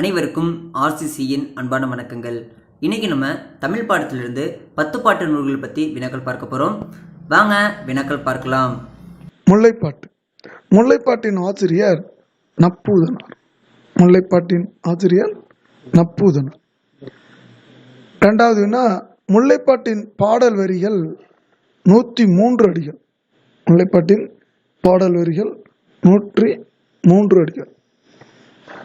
அனைவருக்கும் ஆர்சிசியின் அன்பான வணக்கங்கள். இன்னைக்கு நம்ம தமிழ் பாடத்திலிருந்து பத்து பாட்டு நூல்கள் பற்றி வினாக்கள் பார்க்க போகிறோம் வாங்க வினாக்கள் பார்க்கலாம். முல்லைப்பாட்டு. முல்லைப்பாட்டின் ஆசிரியர் நப்பூதனார். முல்லைப்பாட்டின் ஆசிரியர் நப்பூதனார். ரெண்டாவதுனா முல்லைப்பாட்டின் பாடல் வரிகள் நூற்றி மூன்று அடிகள். முல்லைப்பாட்டின் பாடல் வரிகள் நூற்றி மூன்று அடிகள்.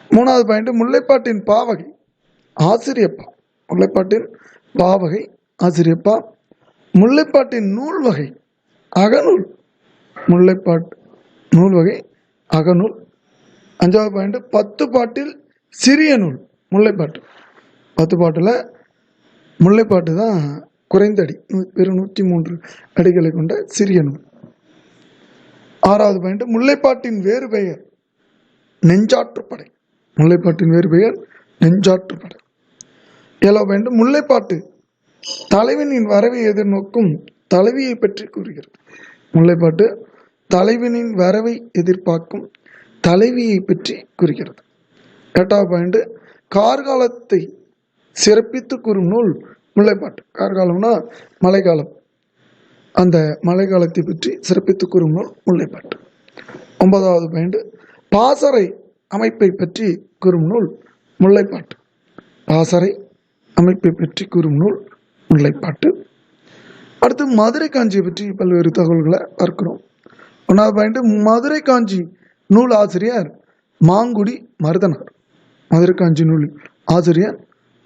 மூணாவது பாயிண்ட் முல்லைப்பாட்டின் பாவகை ஆசிரியப்பா. முல்லைப்பாட்டின் பாவகை ஆசிரியப்பா. முல்லைப்பாட்டின் நூல் வகை அகநூல். முல்லைப்பாட்டு நூல் வகை அகநூல். அஞ்சாவது பாயிண்ட் பத்து பாட்டில் சிறிய நூல் முல்லைப்பாட்டு. பத்து பாட்டில் முல்லைப்பாட்டு தான் குறைந்த அடி நூ- வெறும் நூற்றி மூன்று அடிகளை கொண்ட சிறிய நூல். ஆறாவது பாயிண்ட் முல்லைப்பாட்டின் வேறு பெயர் நெஞ்சாற்றுப்படை. முல்லைப்பாட்டின் வேறு பெயர் நெஞ்சாற்றுப்படை ஏழாவது வேண்டும் முல்லைப்பாட்டு. தலைவனின் வரவை எதிர்நோக்கும் தலைவியை பற்றி கூறுகிறது. முல்லைப்பாட்டு தலைவனின் வரவை எதிர்பார்க்கும் தலைவியை பற்றி கூறுகிறது. எட்டாவது பாயிண்ட் கார்காலத்தை சிறப்பித்து கூறும் நூல் முல்லைப்பாட்டு. கார்காலம்னா மழைக்காலம். அந்த மழைக்காலத்தை பற்றி சிறப்பித்து கூறும் நூல் முல்லைப்பாட்டு. ஒன்பதாவது பாயிண்ட் பாசறை அமைப்பை பற்றி கூறும் நூல் முல்லைப்பாட்டு. பாசறை அமைப்பை பற்றி கூறும் நூல் முல்லைப்பாட்டு. அடுத்து மதுரை காஞ்சியை பற்றி பல்வேறு தகவல்களை பார்க்கிறோம். ஒன்றாவது பாயிண்ட் மதுரை காஞ்சி நூல் ஆசிரியர் மாங்குடி மருதனார். மதுரை காஞ்சி நூல் ஆசிரியர்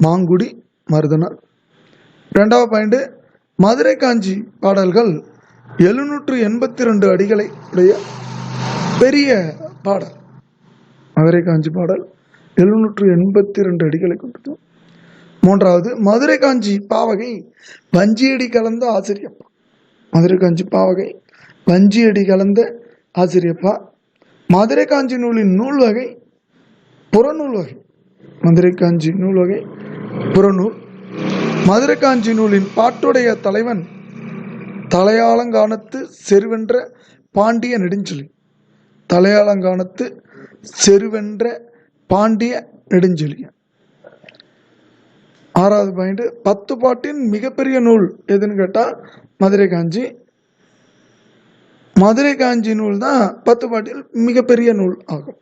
மாங்குடி மருதனார். ரெண்டாவது பாயிண்ட் மதுரை காஞ்சி பாடல்கள் எழுநூற்று எண்பத்தி ரெண்டு அடிகளை உடைய பெரிய பாடல். மதுரை காஞ்சி பாடல் எழுநூற்று எண்பத்தி ரெண்டு அடிகளை கொண்டது. மூன்றாவது மதுரை காஞ்சி பாவகை வஞ்சியடி கலந்த ஆசிரியப்பா. மதுரை காஞ்சி பாவகை வஞ்சியடி கலந்த ஆசிரியப்பா. மதுரை காஞ்சி நூலின் நூல் வகை புறநூல் வகை. மதுரை காஞ்சி நூல் வகை புறநூல். மதுரை காஞ்சி நூலின் பாட்டுடைய தலைவன் தலையாளங்கானத்து செருவென்ற பாண்டிய நெடுஞ்சொலி தலையாளங்கானத்து செருவென்ற பாண்டிய நெடுஞ்செழியன் ஆறாவது பாயிண்ட் பத்து பாட்டின் மிகப்பெரிய நூல் எதுன்னு கேட்டால் மதுரை காஞ்சி. மதுரை காஞ்சி நூல் தான் பத்து பாட்டில் மிகப்பெரிய நூல் ஆகும்.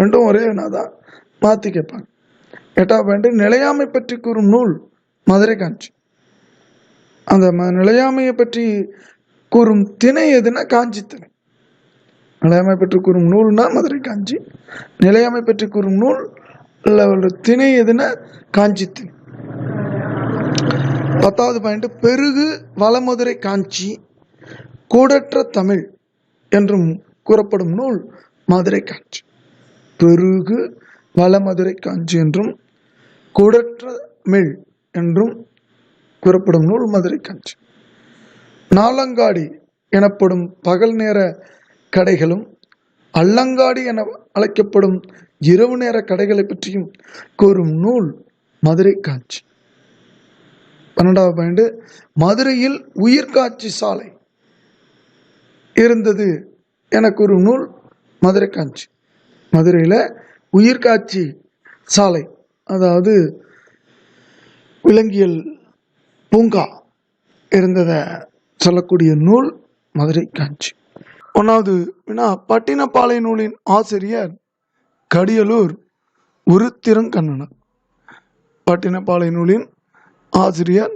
ரெண்டும் ஒரே வினா தான் மாற்றி கேட்பாங்க. எட்டாவது பாயிண்ட் நிலையாமை பற்றி கூறும் நூல் மதுரை காஞ்சி. அந்த ம நிலையாமையை பற்றி கூறும் திணை எதுனா காஞ்சி திணை. நிலையாமை பற்றி கூறும் நூல்னா மதுரை காஞ்சி. நிலையாமை பற்றி கூறும் நூல் இல்லை ஒரு திணை எதுனா காஞ்சி திணை பத்தாவது பாயிண்ட் பெருகு வளமதுரை காஞ்சி கூடற்ற தமிழ் என்றும் கூறப்படும் நூல் மதுரை காஞ்சி. பெருகு வளமதுரை காஞ்சி என்றும் கூடற்ற தமிழ் என்றும் கூறப்படும் நூல் மதுரை காஞ்சி. நாலங்காடி எனப்படும் பகல் நேர கடைகளும் அல்லங்காடி என அழைக்கப்படும் இரவு நேர கடைகளை பற்றியும் கூறும் நூல் மதுரை காஞ்சி பன்னெண்டாவது பாயிண்ட் மதுரையில் உயிர்காட்சி சாலை இருந்தது என கூறும் நூல் மதுரை காஞ்சி மதுரையில் உயிர்காட்சி சாலை அதாவது விலங்கியல் பூங்கா இருந்ததை சொல்லக்கூடிய நூல் மதுரை காஞ்சி ஒன்றாவது வினா பட்டினப்பாலை நூலின் ஆசிரியர் கடியலூர் உருத்திரங்கண்ணனர் பட்டினப்பாலை நூலின் ஆசிரியர்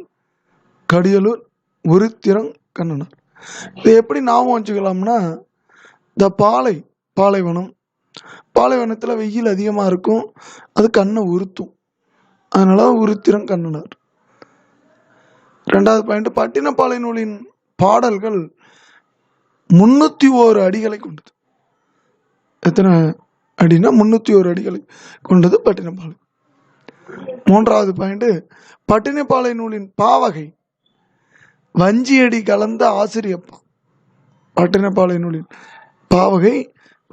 கடியலூர் உருத்திரங்கண்ணனர் இதை எப்படி ஞாபகம் வச்சுக்கலாம்னா இந்த பாலை பாலைவனம் பாலைவனத்தில் வெயில் அதிகமாக இருக்கும் அது கண்ணை உறுத்தும் அதனால உருத்திரம் கண்ணனர் ரெண்டாவது பாயிண்ட் பட்டினப்பாலை நூலின் பாடல்கள் முன்னூற்றி ஓரு அடிகளை கொண்டது. எத்தனை அடின்னா முன்னூற்றி ஓரு அடிகளை கொண்டது பட்டினப்பாலை. மூன்றாவது பாயிண்ட் பட்டினப்பாலை நூலின் பாவகை. வஞ்சியடி கலந்த ஆசிரியப்பா. பட்டினப்பாலை நூலின் பாவகை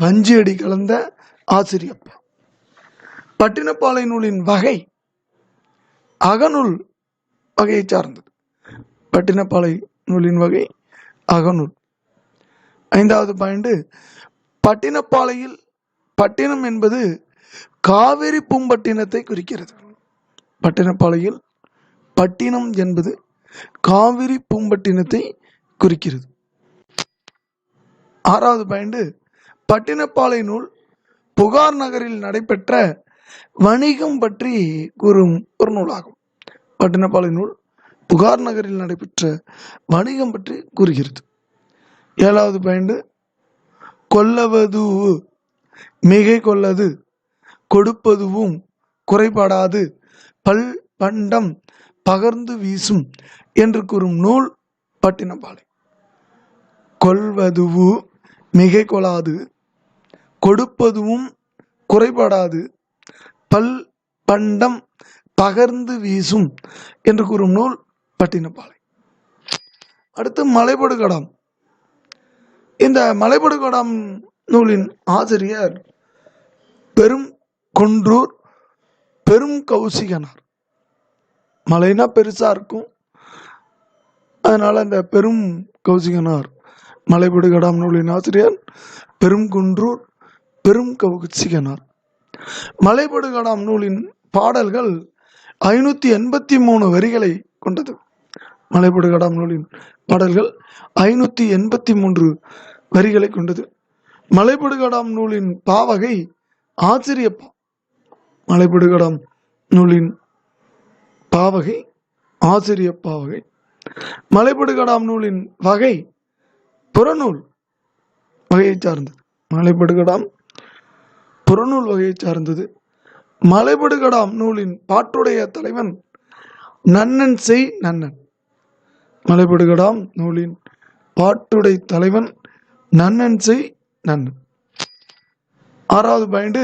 வஞ்சியடி கலந்த ஆசிரியப்பா. பட்டினப்பாலை நூலின் வகை அகநூல் வகையை சார்ந்தது. பட்டினப்பாலை நூலின் வகை அகநூல். ஐந்தாவது பாயிண்ட் பட்டினப்பாலையில் பட்டினம் என்பது காவிரி பூம்பட்டினத்தை குறிக்கிறது. பட்டினப்பாளையில் பட்டினம் என்பது காவிரி பூம்பட்டினத்தை குறிக்கிறது. ஆறாவது பாயிண்ட் பட்டினப்பாலை நூல் புகார் நகரில் நடைபெற்ற வணிகம் பற்றி கூறும் ஒரு நூலாகும். பட்டினப்பாலை நூல் புகார் நகரில் நடைபெற்ற வணிகம் பற்றி கூறுகிறது. ஏழாவது பாயிண்ட் கொல்லவது மிகை கொள்ளது கொடுப்பதுவும் குறைபடாது பல் பண்டம் பகர்ந்து வீசும் என்று கூறும் நூல் பட்டினப்பாலை. கொல்வதுவு மிகை கொள்ளாது கொடுப்பதுவும் குறைபடாது பல் பண்டம் பகர்ந்து வீசும் என்று கூறும் நூல் பட்டினப்பாலை. அடுத்து மலைபடுகடம் இந்த மலைபடுகடாம் நூலின் ஆசிரியர் பெரும் குன்றூர் பெரும் கௌசிகனார். மலைனா பெருசா இருக்கும். அதனால அந்த பெரும் கௌசிகனார் மலைபடுகடாம் நூலின் ஆசிரியர் பெரும் குன்றூர் பெரும் கௌசிகனார். மலைபடுகடாம் நூலின் பாடல்கள் ஐநூற்றி எண்பத்தி மூணு வரிகளை கொண்டது. மலைபடுகடாம் நூலின் பாடல்கள் ஐநூற்றி எண்பத்தி மூன்று வரிகளை கொண்டது. மலைபடுகடாம் நூலின் பாவகை ஆச்சரியப்பா. மலைபடுகடாம் நூலின் பாவகை ஆசிரிய பாவகை நூலின் வகை புறநூல் வகையை சார்ந்தது. மலைபடுகடாம் புறநூல் வகையை சார்ந்தது. மலைப்படுகடாம் நூலின் பாட்டுடைய தலைவன் நன்னன் செய் நன்னன். மலைபடுகடாம் நூலின் பாட்டுடை தலைவன் நன்னன் செய் நன்னன் ஆறாவது பாயிண்ட்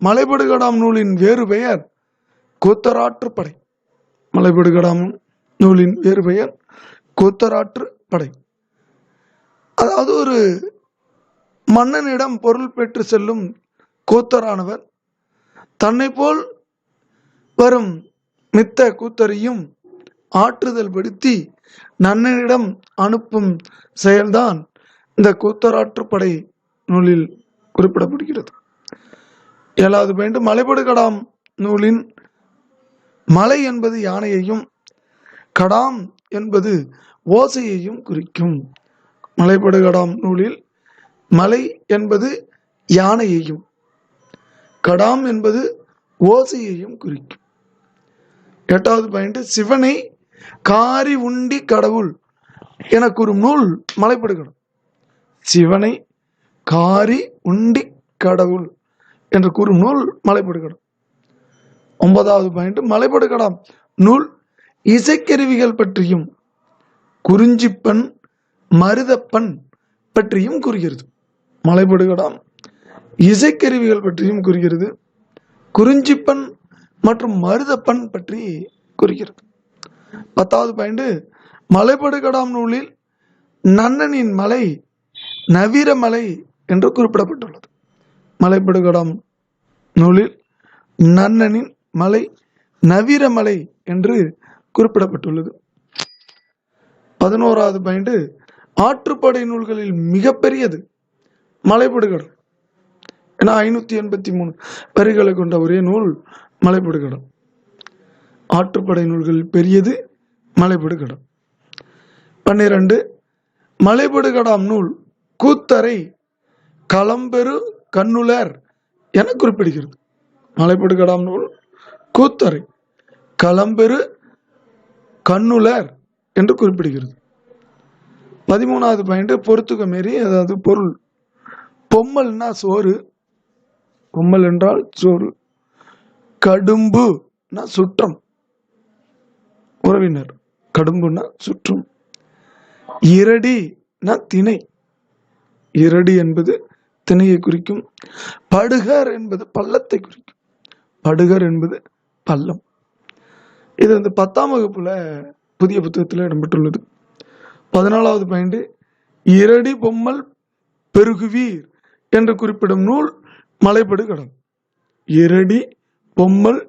மலைபடுகடாம் நூலின் வேறு பெயர் கூத்தராற்று படை. மலைபடுகடாம் நூலின் வேறு பெயர் கூத்தராற்று படை. அதாவது ஒரு மன்னனிடம் பொருள் பெற்று செல்லும் கூத்தரானவர். தன்னை போல் வரும் மித்த கூத்தரையும் ஆற்றுதல் படுத்தி நன்னனிடம் அனுப்பும் செயல்தான் இந்த கூத்தராற்றுப்படை நூலில் குறிப்பிடப்படுகிறது. ஏழாவது பாயிண்ட் மலைபடுகடாம் நூலின் மலை என்பது யானையையும் கடாம் என்பது ஓசையையும் குறிக்கும். மலைபடுகடாம் நூலில் மலை என்பது யானையையும் கடாம் என்பது ஓசையையும் குறிக்கும். எட்டாவது பாயிண்ட் சிவனை காரி உண்டி கடவுள். என ஒரு நூல் மலைப்படுகணும். சிவனை காரி உண்டி கடவுள் என்று கூறும் நூல் மலைப்படுகடம் ஒன்பதாவது பாயிண்ட் மலைப்படுகடாம் நூல் இசைக்கருவிகள் பற்றியும் குறிஞ்சிப்பன் மருதப்பன் பற்றியும் கூறுகிறது. மலைப்படுகடாம் இசைக்கருவிகள் பற்றியும் கூறுகிறது. குறிஞ்சிப்பன் மற்றும் மருதப்பன் பற்றி கூறுகிறது. பத்தாவது பாயிண்ட் மலைப்படுகடாம் நூலில் நன்னனின் மலை நவீர மலை என்று குறிப்பிடப்பட்டுள்ளது. மலைப்படுகடாம் நூலில் நன்னனின் மலை நவீரமலை என்று குறிப்பிடப்பட்டுள்ளது. பதினோராவது பாயிண்ட் ஆற்றுப்படை நூல்களில் மிகப்பெரியது மலைப்படுகடம். ஏன்னா ஐநூற்றி எண்பத்தி மூணு வரிகளை கொண்ட ஒரே நூல் மலைப்படுகடம். ஆற்றுப்படை நூல்கள் பெரியது மலைப்படுகடம். பன்னிரண்டு மலைப்படுகடாம் நூல் கூத்தரை களம்பெரு கண்ணுலர் என குறிப்பிடுகிறது. மலைப்படுகடாம் நூல் கூத்தரை களம்பெரு கண்ணுலர் என்று குறிப்பிடுகிறது. பதிமூணாவது பாயிண்ட் பொறுத்துக்க மாரி அதாவது பொருள். பொம்மல்னா சோறு. பொம்மல் என்றால் சோறு. கடும்புனா சுற்றம். உறவினர் கடும்புனா சுற்றும். இரடினா திணை. இரடி என்பது திணையை குறிக்கும். படுகர் என்பது பள்ளத்தை குறிக்கும். படுகர் என்பது பள்ளம். இது வந்து பத்தாம் வகுப்புல புதிய புத்தகத்தில் இடம்பெற்றுள்ளது. பதினாலாவது பாயிண்ட் இரடி பொம்மல் பெருகுவீர் என்று குறிப்பிடும் நூல் மலைப்படுகடம் இரடி பொம்மல்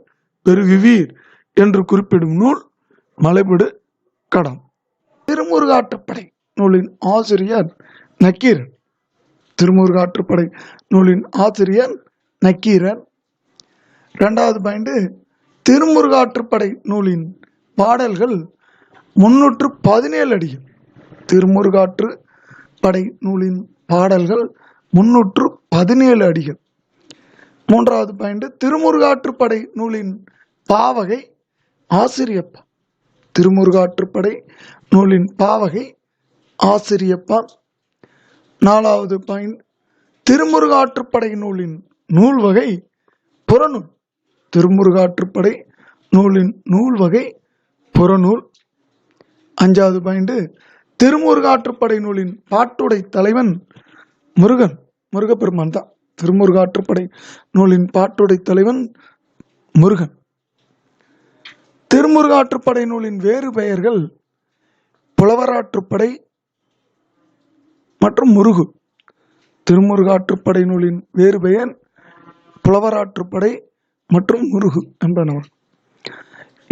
பெருகுவீர் என்று குறிப்பிடும் நூல் மலைபிடு கடம் திருமுருகாற்றுப்படை நூலின் ஆசிரியர் நக்கீரன். திருமுருகாற்றுப்படை நூலின் ஆசிரியர் நக்கீரன். ரெண்டாவது பாயிண்ட் திருமுருகாற்றுப்படை நூலின் பாடல்கள் முன்னூற்று பதினேழு அடிகள். திருமுருகாற்று படை நூலின் பாடல்கள் முன்னூற்று பதினேழு அடிகள். மூன்றாவது பாயிண்ட் திருமுருகாற்றுப்படை நூலின் பாவகை ஆசிரியப்பா. திருமுருகாற்றுப்படை நூலின் பாவகை ஆசிரியப்பா நாலாவது பாயிண்ட் திருமுருகாற்றுப்படை நூலின் நூல் வகை புறநூல். திருமுருகாற்றுப்படை நூலின் நூல் வகை புறநூல். அஞ்சாவது பாயிண்ட் திருமுருகாற்றுப்படை நூலின் பாட்டுடை தலைவன் முருகன் முருகப்பெருமான் தான். திருமுருகாற்றுப்படை நூலின் பாட்டுடை தலைவன் முருகன். திருமுருகாற்றுப்படை நூலின் வேறு பெயர்கள் புலவராற்றுப்படை மற்றும் முருகு. திருமுருகாற்றுப்படை நூலின் வேறு பெயர் புலவராற்றுப்படை மற்றும் முருகு என்பனவர்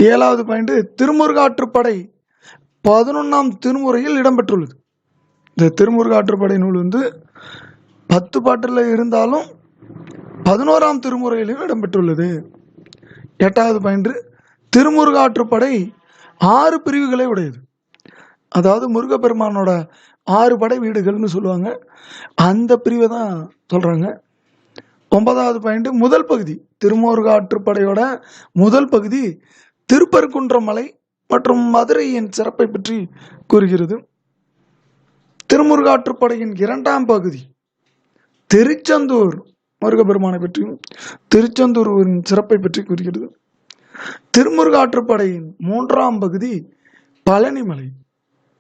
ஏழாவது பாயிண்ட் திருமுருகாற்றுப்படை பதினொன்றாம் திருமுறையில் இடம்பெற்றுள்ளது. இந்த திருமுருகாற்றுப்படை நூல் வந்து பத்து பாட்டில் இருந்தாலும் பதினோராம் திருமுறையிலும் இடம்பெற்றுள்ளது. எட்டாவது பாயிண்ட் திருமுருகாற்றுப்படை ஆறு பிரிவுகளை உடையது. அதாவது முருகப்பெருமானோட ஆறு படை வீடுகள்னு சொல்லுவாங்க. அந்த பிரிவை தான் சொல்கிறாங்க ஒன்பதாவது பாயிண்ட் முதல் பகுதி. திருமுருகாற்றுப்படையோட முதல் பகுதி திருப்பரங்குன்றம் மலை மற்றும் மதுரையின் சிறப்பை பற்றி கூறுகிறது. திருமுருகாற்றுப்படையின் இரண்டாம் பகுதி திருச்செந்தூர் முருகப்பெருமானை பற்றியும் திருச்செந்தூரின் சிறப்பை பற்றி கூறுகிறது. திருமுருகாற்றுப்படையின் மூன்றாம் பகுதி பழனிமலை.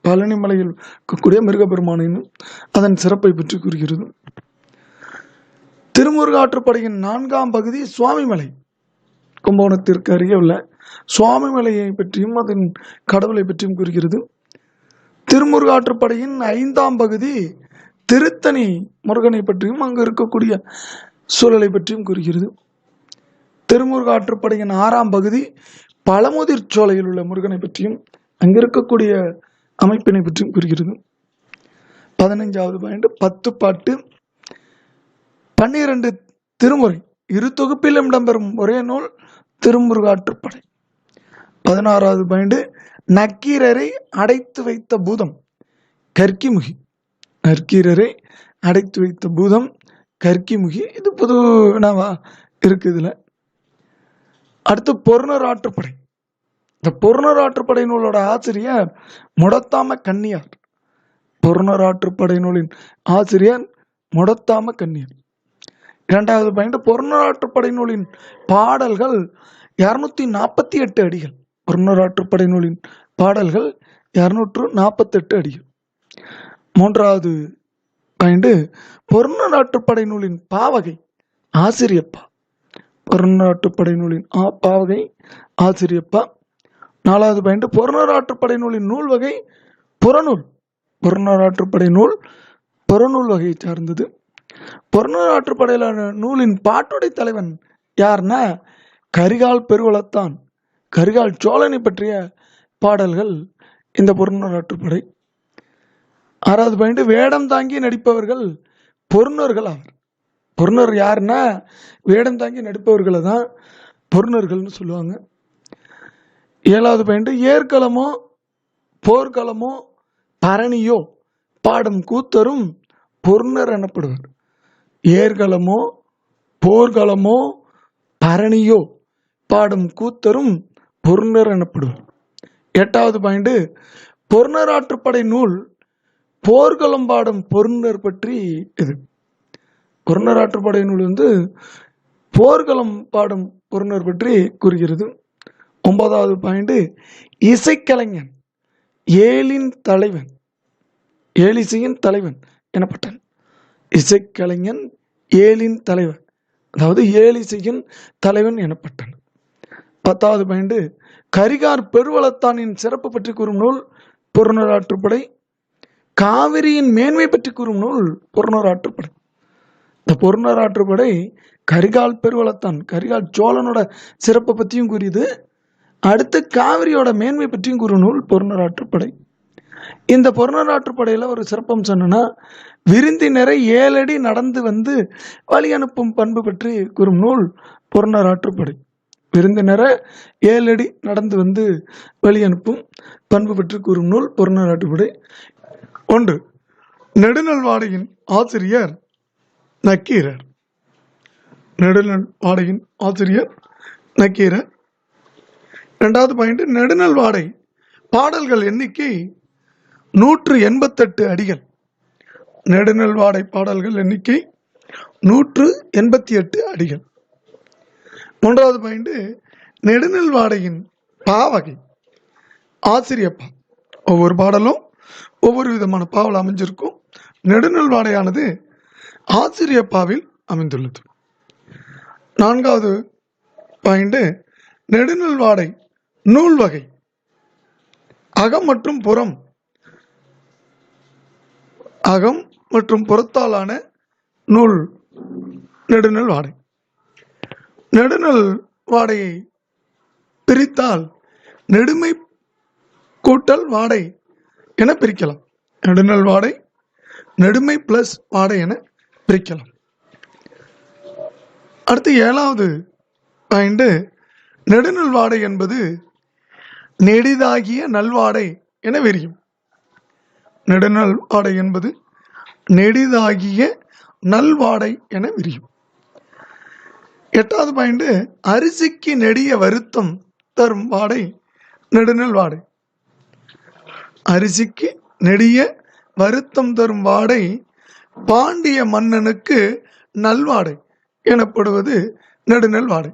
பழனிமலையில் இருக்கக்கூடிய மிருகபெருமானையும் அதன் சிறப்பை பற்றி கூறுகிறது. திருமுருகாற்றுப்படையின் நான்காம் பகுதி சுவாமிமலை. கும்பகோணத்திற்கு அருகே உள்ள சுவாமிமலையை பற்றியும் அதன் கடவுளை பற்றியும் கூறுகிறது. திருமுருகாற்றுப்படையின் ஐந்தாம் பகுதி திருத்தணி முருகனை பற்றியும் அங்கு இருக்கக்கூடிய சூழலை பற்றியும் கூறுகிறது. திருமுருகாற்றுப்படையின் ஆறாம் பகுதி பழமுதிர் சோலையில் உள்ள முருகனை பற்றியும் அங்கு இருக்கக்கூடிய அமைப்பினை பற்றியும் கூறுகிறது. பதினைஞ்சாவது பாயிண்ட் பத்து பாட்டு. பன்னிரண்டு திருமுறை. இரு தொகுப்பிலும் இடம்பெறும் ஒரே நூல் திருமுருகாற்றுப்படை. பதினாறாவது பாயிண்ட் நக்கீரரை அடைத்து வைத்த பூதம் கர்க்கிமுகி நற்கீரரை அடைத்து வைத்த பூதம் கர்க்கிமுகி இது புது இருக்கு இதுல. அடுத்து பொருணர் ஆற்றுப்படை. இந்த பொருணர் ஆற்றுப்படை நூலோட ஆசிரியர் முடத்தாம கன்னியார். பொருணர் ஆற்றுப்படை நூலின் ஆசிரியர் முடத்தாம கன்னியார். இரண்டாவது பாயிண்ட் பொருணர் ஆற்றுப்படை நூலின் பாடல்கள் இரநூத்தி நாற்பத்தி எட்டு அடிகள். பொருணர் ஆற்றுப்படை நூலின் பாடல்கள் இரநூற்று நாற்பத்தெட்டு அடிகள். மூன்றாவது பாயிண்ட் பொருணர் ஆற்றுப்படை நூலின் பாவகை ஆசிரியப்பா. பொருநாட்டுப்படை நூலின் ஆ பாவகை ஆசிரியப்பா. நாலாவது பாயிண்ட் பொருணராற்றுப்படை நூலின் நூல் வகை புறநூல். பொருணராற்றுப்படை நூல் புறநூல் வகையை சார்ந்தது. பொருணராற்றுப்படையிலான நூலின் பாட்டுடை தலைவன் யார்னா கரிகால் பெருவளத்தான். கரிகால் சோழனை பற்றிய பாடல்கள் இந்த பொருணராற்றுப்படை ஆறாவது பாயிண்ட் வேடம் தாங்கி நடிப்பவர்கள் பொருணர்கள் ஆவர். பொருணர் யாருன்னா வேடம் தாங்கி நடிப்பவர்களை தான் பொருணர்கள்னு சொல்லுவாங்க. ஏழாவது பாயிண்ட் ஏற்களமோ போர்க்களமோ பரணியோ பாடும் கூத்தரும் பொருணர் எனப்படுவர். ஏர்களமோ போர்க்களமோ பரணியோ பாடும் கூத்தரும் பொருணர் எனப்படுவர். எட்டாவது பாயிண்ட் பொருணராற்றுப்படை நூல் போர்க்களம் பாடும் பொருணர் பற்றி இது. பொருணராற்றுப்படை நூல் வந்து போர்க்களம் பாடும் பொருணர் பற்றி கூறுகிறது. ஒன்பதாவது பாயிண்ட் இசைக்கலைஞன் ஏழின் தலைவன் ஏலிசையின் தலைவன் எனப்பட்டான். இசைக்கலைஞன் ஏழின் தலைவன் அதாவது ஏலிசையின் தலைவன் எனப்பட்டான். பத்தாவது பாயிண்ட் கரிகார் பெருவளத்தானின் சிறப்பு பற்றி கூறும் நூல் புறநூறாற்றுப்படை காவிரியின் மேன்மை பற்றி கூறும் நூல் புறநூறாற்றுப்படை பொருணராற்றுப்படை கரிகால் பெருவளத்தான் கரிகால் சோழனோட சிறப்பை பற்றியும் கூறியது. அடுத்து காவிரியோட மேன்மை பற்றியும் கூறும் நூல் பொருணராற்றுப்படை இந்த பொருணராற்றுப்படையில் ஒரு சிறப்பம்சம் என்னன்னா விருந்தினரை ஏழடி நடந்து வந்து வழி அனுப்பும் பண்பு பற்றி கூறும் நூல் புறநர் விருந்தினரை ஏழடி நடந்து வந்து வழி அனுப்பும் பண்பு பற்றி கூறும் நூல் புறநர் ஒன்று நெடுநல்வாடையின் ஆசிரியர் நக்கீரர். நெடுநல் வாடையின் ஆசிரியர் நக்கீரர். ரெண்டாவது பாயிண்ட் நெடுநல் வாடை பாடல்கள் எண்ணிக்கை நூற்று எண்பத்தெட்டு அடிகள். நெடுநல் வாடை பாடல்கள் எண்ணிக்கை நூற்று எண்பத்தி எட்டு அடிகள். மூன்றாவது பாயிண்ட் நெடுநல் வாடையின் பாவகை ஆசிரியப்பா. ஒவ்வொரு பாடலும் ஒவ்வொரு விதமான பாவல் அமைஞ்சிருக்கும். நெடுநல் வாடையானது ஆசிரியப்பாவில் அமைந்துள்ளது. நான்காவது பாயிண்ட் நெடுநல் வாடை நூல் வகை அகம் மற்றும் புறம் அகம் மற்றும் புறத்தாலான நூல் நெடுநல் வாடை நெடுநல் வாடையை பிரித்தால் நெடுமை கூட்டல் வாடை என பிரிக்கலாம். நெடுநல் வாடை நெடுமை பிளஸ் வாடை என பிரிக்கலாம். அடுத்து ஏழாவது பாயிண்ட் நெடுநல் வாடை என்பது நெடிதாகிய நல்வாடை என விரியும். நெடுநல் வாடை என்பது நெடிதாகிய நல்வாடை என விரியும். எட்டாவது பாயிண்ட் அரிசிக்கு நெடிய வருத்தம் தரும் வாடை நெடுநல் வாடை. அரிசிக்கு நெடிய வருத்தம் தரும் வாடை பாண்டிய மன்னனுக்கு நல்வாடை எனப்படுவது நெடுநல் வாடை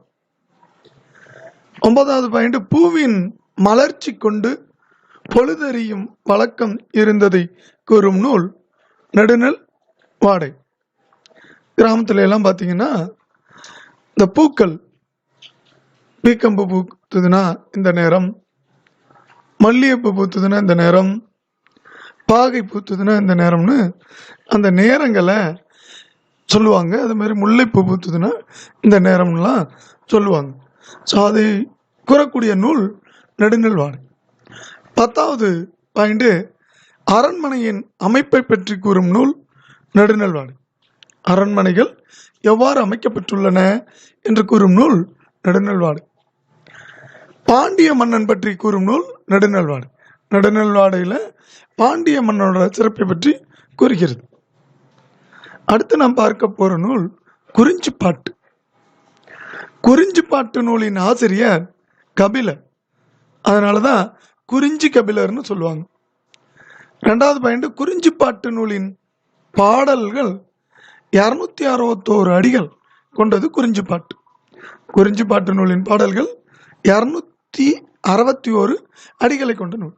ஒன்பதாவது பாயிண்ட் பூவின் மலர்ச்சி கொண்டு பொழுதறியும் வழக்கம் இருந்ததை கூறும் நூல் நெடுநல் வாடை கிராமத்துல எல்லாம் பார்த்தீங்கன்னா இந்த பூக்கள் பீக்கம்பு பூத்துதுன்னா இந்த நேரம் மல்லிகைப்பூ பூத்துதுன்னா இந்த நேரம் பாகை பூத்துதுன்னா இந்த நேரம்னு அந்த நேரங்களை சொல்லுவாங்க. அது மாதிரி முல்லைப்பூ பூத்துதுன்னா இந்த நேரம்லாம் சொல்லுவாங்க. ஸோ அதை கூறக்கூடிய நூல் நெடுநல்வாடு பத்தாவது பாயிண்ட்டு அரண்மனையின் அமைப்பை பற்றி கூறும் நூல் நெடுநல்வாடு அரண்மனைகள் எவ்வாறு அமைக்கப்பட்டுள்ளன என்று கூறும் நூல் நெடுநல்வாடு பாண்டிய மன்னன் பற்றி கூறும் நூல் நெடுநல்வாடு நடுநல்வாடையில் பாண்டிய மன்னனோட சிறப்பை பற்றி கூறுகிறது. அடுத்து நாம் பார்க்க போகிற நூல் குறிஞ்சி பாட்டு குறிஞ்சி பாட்டு நூலின் ஆசிரியர் கபிலர். அதனால தான் குறிஞ்சி கபிலர்னு சொல்லுவாங்க. ரெண்டாவது பாயிண்ட் குறிஞ்சிப்பாட்டு நூலின் பாடல்கள் இரநூத்தி அறுபத்தோரு அடிகள் கொண்டது குறிஞ்சி பாட்டு குறிஞ்சி பாட்டு நூலின் பாடல்கள் இரநூத்தி அறுபத்தி ஓரு அடிகளை கொண்ட நூல்.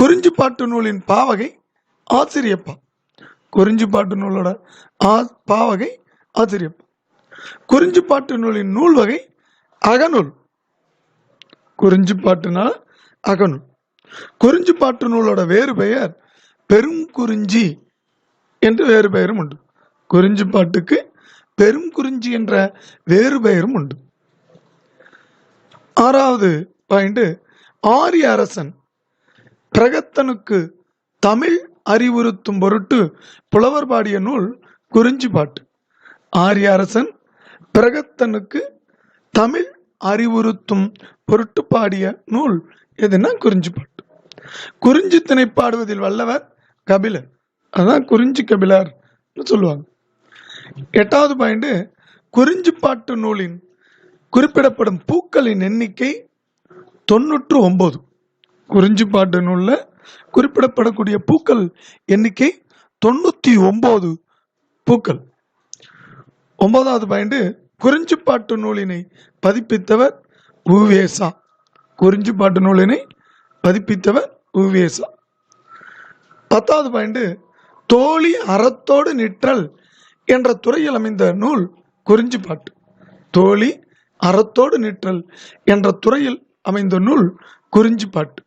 குறிஞ்சிப்பாட்டு நூலின் பாவகை ஆசிரியப்பா. குறிஞ்சிப்பாட்டு நூலோட ஆ பாவகை ஆசிரியப்பா. குறிஞ்சிப்பாட்டு நூலின் நூல் வகை அகநூல். குறிஞ்சிப்பாட்டுனால அகநூல். குறிஞ்சிப்பாட்டு நூலோட வேறு பெயர் பெரும் குறிஞ்சி என்று வேறு பெயரும் உண்டு. குறிஞ்சிப்பாட்டுக்கு பெரும் குறிஞ்சி என்ற வேறு பெயரும் உண்டு. ஆறாவது பாயிண்ட் ஆரிய அரசன் பிரகத்தனுக்கு தமிழ் அறிவுறுத்தும் பொருட்டு புலவர் பாடிய நூல் குறிஞ்சி பாட்டு. ஆரிய அரசன் பிரகத்தனுக்கு தமிழ் அறிவுறுத்தும் பொருட்டு பாடிய நூல் எதுனா குறிஞ்சிப்பாட்டு குறிஞ்சி திணை பாடுவதில் வல்லவர் கபிலர். அதான் குறிஞ்சி கபிலர் சொல்லுவாங்க. எட்டாவது பாயிண்ட் குறிஞ்சிப்பாட்டு நூலின் குறிப்பிடப்படும் பூக்களின் எண்ணிக்கை தொண்ணூற்று ஒன்பது குறிஞ்சிப்பாட்டு நூலில் குறிப்பிடப்படக்கூடிய பூக்கள் எண்ணிக்கை தொண்ணூற்றி ஒம்பது பூக்கள். ஒன்பதாவது பாயிண்ட் குறிஞ்சிப்பாட்டு நூலினை பதிப்பித்தவர் உவேசா. குறிஞ்சிப்பாட்டு நூலினை பதிப்பித்தவர் உவேசா. பத்தாவது பாயிண்ட் தோழி அறத்தோடு நிற்றல் என்ற துறையில் அமைந்த நூல் குறிஞ்சிப்பாட்டு தோழி அறத்தோடு நிற்றல் என்ற துறையில் அமைந்த நூல் குறிஞ்சிப்பாட்டு